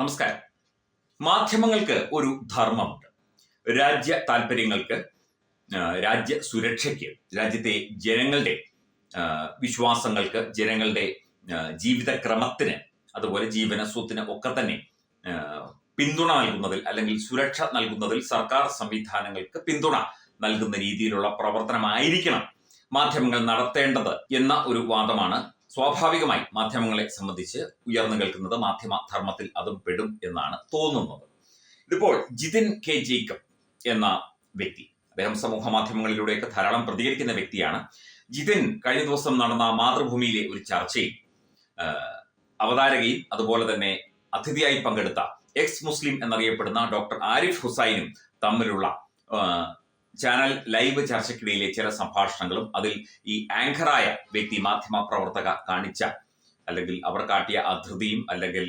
നമസ്കാരം. മാധ്യമങ്ങൾക്ക് ഒരു ധർമ്മമുണ്ട്. രാജ്യ താല്പര്യങ്ങൾക്ക് രാജ്യ സുരക്ഷയ്ക്ക് രാജ്യത്തെ ജനങ്ങളുടെ വിശ്വാസങ്ങൾക്ക് ജനങ്ങളുടെ ജീവിതക്രമത്തിന് അതുപോലെ ജീവന സ്വത്തിന് ഒക്കെ തന്നെ പിന്തുണ നൽകുന്നതിൽ അല്ലെങ്കിൽ സുരക്ഷ നൽകുന്നതിൽ സർക്കാർ സംവിധാനങ്ങൾക്ക് പിന്തുണ നൽകുന്ന രീതിയിലുള്ള പ്രവർത്തനമായിരിക്കണം. മാധ്യമങ്ങൾ നടത്തേണ്ടത് എന്ന ഒരു വാദമാണ് സ്വാഭാവികമായി മാധ്യമങ്ങളെ സംബന്ധിച്ച് ഉയർന്നു കേൾക്കുന്നത് മാധ്യമ ധർമ്മത്തിൽ അതും പെടും എന്നാണ് തോന്നുന്നത്. ഇതിപ്പോൾ ജിതിൻ കെ ജേക്കബ് എന്ന വ്യക്തി അദ്ദേഹം സമൂഹ മാധ്യമങ്ങളിലൂടെയൊക്കെ ധാരാളം പ്രതികരിക്കുന്ന വ്യക്തിയാണ്. ജിതിൻ കഴിഞ്ഞ ദിവസം നടന്ന മാതൃഭൂമിയിലെ ഒരു ചർച്ചയിൽ അവതാരകയും അതുപോലെ തന്നെ അതിഥിയായി പങ്കെടുത്ത എക്സ് മുസ്ലിം എന്നറിയപ്പെടുന്ന ഡോക്ടർ ആരിഫ് ഹുസൈനും തമ്മിലുള്ള ചാനൽ ലൈവ് ചർച്ചയ്ക്കിടയിലെ ചില സംഭാഷണങ്ങളും അതിൽ ഈ ആങ്കറായ വ്യക്തി മാധ്യമ പ്രവർത്തക കാണിച്ച അല്ലെങ്കിൽ അവർ കാട്ടിയ അധൃതിയും അല്ലെങ്കിൽ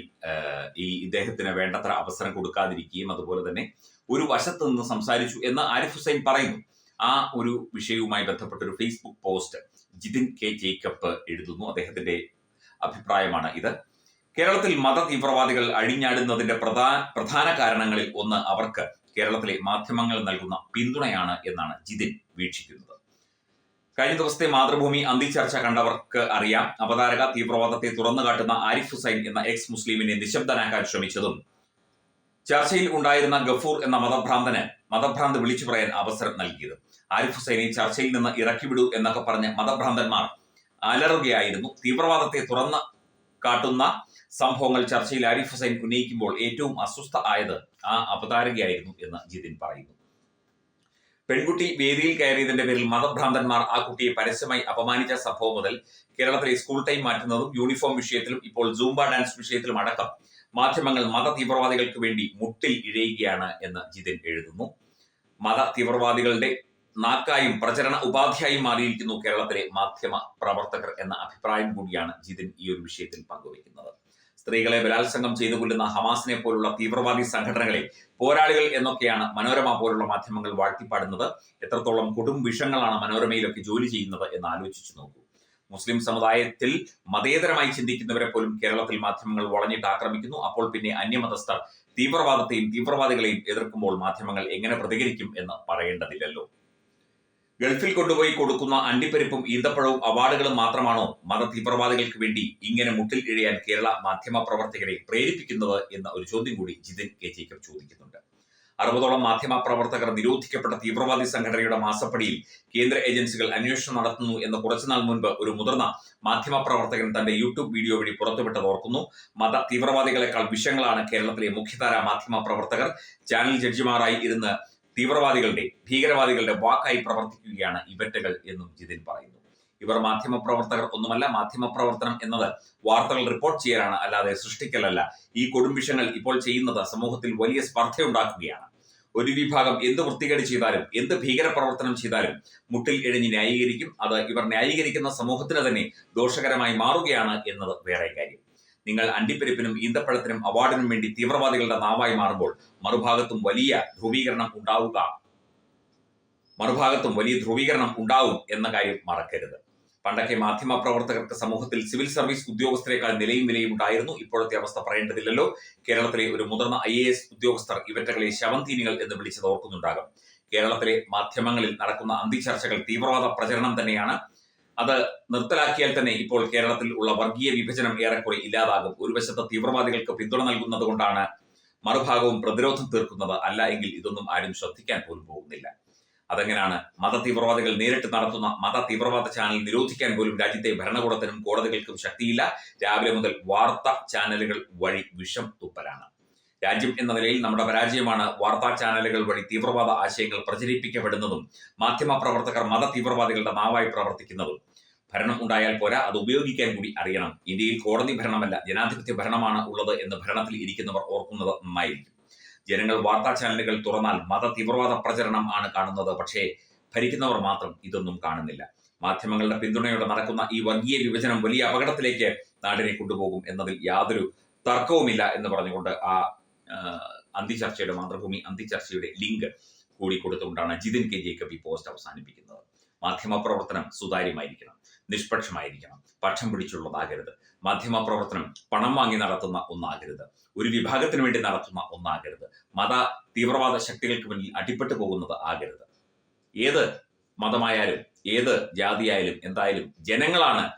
ഈ ഇദ്ദേഹത്തിന് വേണ്ടത്ര അവസരം കൊടുക്കാതിരിക്കുകയും അതുപോലെ തന്നെ ഒരു വശത്ത് നിന്ന് സംസാരിച്ചു എന്ന് ആരിഫ് ഹുസൈൻ പറയുന്നു. ആ ഒരു വിഷയവുമായി ബന്ധപ്പെട്ട ഒരു Facebook post Jithin K Jacob എഴുതുന്നു. അദ്ദേഹത്തിന്റെ അഭിപ്രായമാണ് ഇത്. കേരളത്തിൽ മത തീവ്രവാദികൾ അഴിഞ്ഞാടുന്നതിന്റെ പ്രധാന പ്രധാന കാരണങ്ങളിൽ ഒന്ന് അവർക്ക് കേരളത്തിലെ മാധ്യമങ്ങൾ നൽകുന്ന പിന്തുണയാണ് എന്നാണ് ജിതിൻ വീക്ഷിക്കുന്നത്. കഴിഞ്ഞ ദിവസത്തെ മാതൃഭൂമി അന്തിച്ചർച്ച കണ്ടവർക്ക് അറിയാം. അവതാരക തീവ്രവാദത്തെ തുറന്നു കാട്ടുന്ന ആരിഫ് ഹുസൈൻ എന്ന എക്സ് മുസ്ലിമിനെ നിശബ്ദനാക്കാൻ ശ്രമിച്ചതും ചർച്ചയിൽ ഉണ്ടായിരുന്ന ഗഫൂർ എന്ന മതഭ്രാന്തന് മതഭ്രാന്ത് വിളിച്ചു പറയാൻ അവസരം നൽകിയത്. ആരിഫ് ഹുസൈനെ ചർച്ചയിൽ നിന്ന് ഇറക്കിവിടൂ എന്നൊക്കെ പറഞ്ഞ് മതഭ്രാന്തന്മാർ അലറുകയായിരുന്നു. തീവ്രവാദത്തെ തുറന്ന് കാട്ടുന്ന സംഭവങ്ങൾ ചർച്ചയിൽ ആരിഫ് ഹുസൈൻ ഉന്നയിക്കുമ്പോൾ ഏറ്റവും അസ്വസ്ഥ ആയത് ആ അപതാരകയായിരുന്നു എന്ന് ജിതിൻ പറയുന്നു. പെൺകുട്ടി വേദിയിൽ കയറിയതിന്റെ പേരിൽ മതഭ്രാന്തന്മാർ ആ കുട്ടിയെ പരസ്യമായി അപമാനിച്ച സംഭവം മുതൽ കേരളത്തിലെ സ്കൂൾ ടൈം മാറ്റുന്നതും യൂണിഫോം വിഷയത്തിലും ഇപ്പോൾ സൂംബ ഡാൻസ് വിഷയത്തിലും അടക്കം മാധ്യമങ്ങൾ മത തീവ്രവാദികൾക്ക് വേണ്ടി മുട്ടിൽ ഇഴയുകയാണ് എന്ന് ജിതിൻ എഴുതുന്നു. മത തീവ്രവാദികളുടെ നാക്കായും പ്രചരണ ഉപാധിയായും മാറിയിരിക്കുന്നു കേരളത്തിലെ മാധ്യമ പ്രവർത്തകർ എന്ന അഭിപ്രായം കൂടിയാണ് ജിതിൻ ഈ ഒരു വിഷയത്തിൽ പങ്കുവയ്ക്കുന്നത് സ്ത്രീകളെ ബലാത്സംഗം ചെയ്തു കൊല്ലുന്ന ഹമാസിനെ പോലുള്ള തീവ്രവാദി സംഘടനകളെ പോരാളികൾ എന്നൊക്കെയാണ് മനോരമ പോലുള്ള മാധ്യമങ്ങൾ വാഴ്ത്തിപ്പാടുന്നത്. എത്രത്തോളം കൊടും വിഷങ്ങളാണ് മനോരമയിലൊക്കെ ജോലി ചെയ്യുന്നത് എന്ന് ആലോചിച്ചു നോക്കൂ. മുസ്ലിം സമുദായത്തിൽ മതേതരമായി ചിന്തിക്കുന്നവരെ പോലും കേരളത്തിൽ മാധ്യമങ്ങൾ വളഞ്ഞിട്ട് ആക്രമിക്കുന്നു. അപ്പോൾ പിന്നെ അന്യമതസ്ഥർ തീവ്രവാദത്തെയും തീവ്രവാദികളെയും എതിർക്കുമ്പോൾ മാധ്യമങ്ങൾ എങ്ങനെ പ്രതികരിക്കും എന്ന് പറയേണ്ടതില്ലല്ലോ. ഗൾഫിൽ കൊണ്ടുപോയി കൊടുക്കുന്ന അണ്ടിപ്പരിപ്പും ഈന്തപ്പഴവും അവാർഡുകളും മാത്രമാണോ മത തീവ്രവാദികൾക്ക് വേണ്ടി ഇങ്ങനെ മുട്ടിൽ ഇഴയാൻ കേരള മാധ്യമ പ്രവർത്തകരെ പ്രേരിപ്പിക്കുന്നത് എന്ന ഒരു ചോദ്യം കൂടി ജിതിൻ കെ ജേക്കബ് ചോദിക്കുന്നുണ്ട്. അറുപതോളം മാധ്യമ പ്രവർത്തകർ നിരോധിക്കപ്പെട്ട തീവ്രവാദി സംഘടനയുടെ മാസപ്പടിയിൽ കേന്ദ്ര ഏജൻസികൾ അന്വേഷണം നടത്തുന്നു എന്ന് കുറച്ചുനാൾ മുൻപ് ഒരു മുതിർന്ന മാധ്യമ പ്രവർത്തകൻ തന്റെ യൂട്യൂബ് വീഡിയോ വഴി പുറത്തുവിട്ടത് ഓർക്കുന്നു. മത തീവ്രവാദികളെക്കാൾ വിഷങ്ങളാണ് കേരളത്തിലെ മുഖ്യധാര മാധ്യമ പ്രവർത്തകർ. ചാനൽ ജഡ്ജിമാരായി ഇരുന്ന് തീവ്രവാദികളുടെ ഭീകരവാദികളുടെ വാക്കായി പ്രവർത്തിക്കുകയാണ് ഇവറ്റകൾ എന്നും ജിതിൻ പറയുന്നു. ഇവർ മാധ്യമ പ്രവർത്തകർ ഒന്നുമല്ല മാധ്യമ പ്രവർത്തനം എന്നത് വാർത്തകൾ റിപ്പോർട്ട് ചെയ്യാനാണ് അല്ലാതെ സൃഷ്ടിക്കലല്ല. ഈ കൊടുംവിഷങ്ങൾ ഇപ്പോൾ ചെയ്യുന്നത് സമൂഹത്തിൽ വലിയ സ്പർദ്ധയുണ്ടാക്കുകയാണ്. ഒരു വിഭാഗം എന്ത് വൃത്തികേട് ചെയ്താലും എന്ത് ഭീകരപ്രവർത്തനം ചെയ്താലും മുട്ടിൽ എഴിഞ്ഞ് ന്യായീകരിക്കും. അത് ഇവർ ന്യായീകരിക്കുന്ന സമൂഹത്തിന് തന്നെ ദോഷകരമായി മാറുകയാണ് എന്നത് വേറെ കാര്യം. നിങ്ങൾ അണ്ടിപ്പരിപ്പിനും ഈന്തപ്പഴത്തിനും അവാർഡിനും വേണ്ടി തീവ്രവാദികളുടെ നാവായി മാറുമ്പോൾ മറുഭാഗത്തും വലിയ ധ്രുവീകരണം ഉണ്ടാവുക. മറുഭാഗത്തും വലിയ ധ്രുവീകരണം ഉണ്ടാവും എന്ന കാര്യം മറക്കരുത്. പണ്ടൊക്കെ മാധ്യമ പ്രവർത്തകർക്ക് സമൂഹത്തിൽ സിവിൽ സർവീസ് ഉദ്യോഗസ്ഥരെക്കാൾ നിലയും വിലയും ഉണ്ടായിരുന്നു. ഇപ്പോഴത്തെ അവസ്ഥ പറയേണ്ടതില്ലല്ലോ. കേരളത്തിലെ ഒരു മുതിർന്ന ഐ എ എസ് ഉദ്യോഗസ്ഥർ ഇവറ്റകളെ ശവന്തീനികൾ എന്ന് വിളിച്ചത് ഓർക്കുന്നുണ്ടാകും. കേരളത്തിലെ മാധ്യമങ്ങളിൽ നടക്കുന്ന അന്തിചർച്ചകൾ തീവ്രവാദ പ്രചരണം തന്നെയാണ്. അത് നിർത്തലാക്കിയാൽ തന്നെ ഇപ്പോൾ കേരളത്തിൽ ഉള്ള വർഗീയ വിഭജനം ഏറെക്കുറെ ഇല്ലാതാകും. ഒരു വശത്ത് തീവ്രവാദികൾക്ക് പിന്തുണ നൽകുന്നത് കൊണ്ടാണ് മറുഭാഗവും പ്രതിരോധം തീർക്കുന്നത് അല്ല എങ്കിൽ ഇതൊന്നും ആരും ശ്രദ്ധിക്കാൻ പോലും പോകുന്നില്ല. അതെങ്ങനെയാണ് മത തീവ്രവാദികൾ നേരിട്ട് നടത്തുന്ന മത തീവ്രവാദ ചാനൽ നിരോധിക്കാൻ പോലും രാജ്യത്തെ ഭരണകൂടത്തിനും കോടതികൾക്കും ശക്തിയില്ല. രാവിലെ മുതൽ വാർത്താ ചാനലുകൾ വഴി വിഷം തുപ്പലാണ്. രാജ്യം എന്ന നിലയിൽ നമ്മുടെ പരാജയമാണ് വാർത്താ ചാനലുകൾ വഴി തീവ്രവാദ ആശയങ്ങൾ പ്രചരിപ്പിക്കപ്പെടുന്നതും മാധ്യമ പ്രവർത്തകർ മത തീവ്രവാദികളുടെ നാവായി പ്രവർത്തിക്കുന്നതും. ഭരണം ഉണ്ടായാൽ പോരാ. അത് ഉപയോഗിക്കാൻ കൂടി അറിയണം. ഇന്ത്യയിൽ കോടതി ഭരണമല്ല ജനാധിപത്യ ഭരണമാണ് ഉള്ളത് എന്ന് ഭരണത്തിൽ ഇരിക്കുന്നവർ ഓർക്കുന്നത് നന്നായിരിക്കും. ജനങ്ങൾ വാർത്താ ചാനലുകൾ തുറന്നാൽ മത തീവ്രവാദ പ്രചരണം ആണ് കാണുന്നത്. പക്ഷേ ഭരിക്കുന്നവർ മാത്രം ഇതൊന്നും കാണുന്നില്ല. മാധ്യമങ്ങളുടെ പിന്തുണയോടെ നടക്കുന്ന ഈ വർഗീയ വിഭജനം വലിയ അപകടത്തിലേക്ക് നാടിനെ കൊണ്ടുപോകും എന്നതിൽ യാതൊരു തർക്കവുമില്ല എന്ന് പറഞ്ഞുകൊണ്ട് ആ അന്തിചർച്ചയുടെ മാതൃഭൂമി അന്തിചർച്ചയുടെ ലിങ്ക് കൂടി കൊടുത്തുകൊണ്ടാണ് ജിതിൻ കെ ജേക്കബ് ഈ പോസ്റ്റ് അവസാനിപ്പിക്കുന്നത്. മാധ്യമ പ്രവർത്തനം സുതാര്യമായിരിക്കണം നിഷ്പക്ഷമായിരിക്കണം പക്ഷം പിടിച്ചുള്ളതാകരുത്. മാധ്യമ പ്രവർത്തനം പണം വാങ്ങി നടത്തുന്ന ഒന്നാകരുത്. ഒരു വിഭാഗത്തിന് വേണ്ടി നടത്തുന്ന ഒന്നാകരുത്. മത തീവ്രവാദ ശക്തികൾക്ക് മുന്നിൽ അടിപ്പെട്ടു പോകുന്നത് ആകരുത്. ഏത് മതമായാലും ഏത് ജാതിയായാലും എന്തായാലും ജനങ്ങളാണ്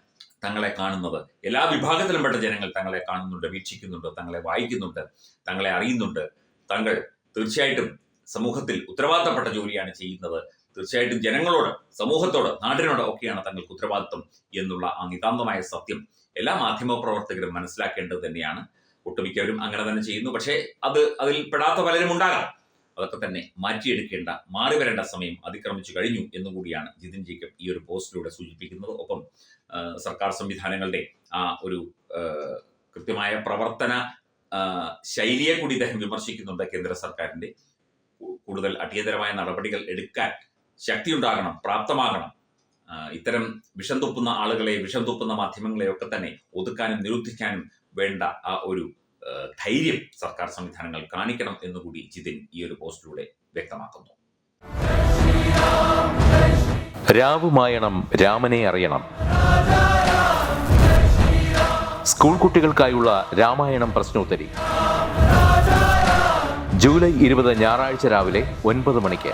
തങ്ങളെ കാണുന്നത്. എല്ലാ വിഭാഗത്തിലും പെട്ട ജനങ്ങൾ തങ്ങളെ കാണുന്നുണ്ട് വീക്ഷിക്കുന്നുണ്ട് തങ്ങളെ വായിക്കുന്നുണ്ട് തങ്ങളെ അറിയുന്നുണ്ട്. തങ്ങൾ തീർച്ചയായിട്ടും സമൂഹത്തിൽ ഉത്തരവാദിത്തപ്പെട്ട ജോലിയാണ് ചെയ്യുന്നത്. തീർച്ചയായിട്ടും ജനങ്ങളോട് സമൂഹത്തോട് നാടിനോട് ഒക്കെയാണ് തങ്ങൾക്ക് ഉത്തരവാദിത്വം എന്നുള്ള ആ നിതാന്തമായ സത്യം എല്ലാ മാധ്യമ പ്രവർത്തകരും മനസ്സിലാക്കേണ്ടത് തന്നെയാണ്. ഒട്ടുമിക്കവരും അങ്ങനെ തന്നെ ചെയ്യുന്നു. പക്ഷേ അത് അതിൽ പെടാത്ത പലരും ഉണ്ടാകാം. അതൊക്കെ തന്നെ മാറ്റിയെടുക്കേണ്ട മാറി വരേണ്ട സമയം അതിക്രമിച്ചു കഴിഞ്ഞു എന്നുകൂടിയാണ് ജിതിൻ ജേക്കബ് ഈ ഒരു പോസ്റ്റിലൂടെ സൂചിപ്പിക്കുന്നത്. ഒപ്പം സർക്കാർ സംവിധാനങ്ങളുടെ ആ ഒരു കൃത്യമായ പ്രവർത്തന ശൈലിയെ കൂടി ഇദ്ദേഹം വിമർശിക്കുന്നുണ്ട് കേന്ദ്ര സർക്കാരിന്റെ കൂടുതൽ അടിയന്തരമായ നടപടികൾ എടുക്കാൻ ശക്തിയുണ്ടാകണം പ്രാപ്തമാകണം. ഇത്തരം വിഷം തുപ്പുന്ന ആളുകളെ വിഷം തുപ്പുന്ന മാധ്യമങ്ങളെ ഒക്കെ തന്നെ ഒതുക്കാനും നിരുദ്ധിക്കാനും വേണ്ട ആ ഒരു ധൈര്യം സർക്കാർ സംവിധാനങ്ങൾ കാണിക്കണം എന്നുകൂടി ജിതിൻ ഈ ഒരു പോസ്റ്റിലൂടെ വ്യക്തമാക്കുന്നു. രാവുമായണം രാമനെ അറിയണം. സ്കൂൾ കുട്ടികൾക്കായുള്ള രാമായണം പ്രശ്നോത്തരി. ജൂലൈ ഇരുപത് ഞായറാഴ്ച രാവിലെ ഒൻപത് മണിക്ക്.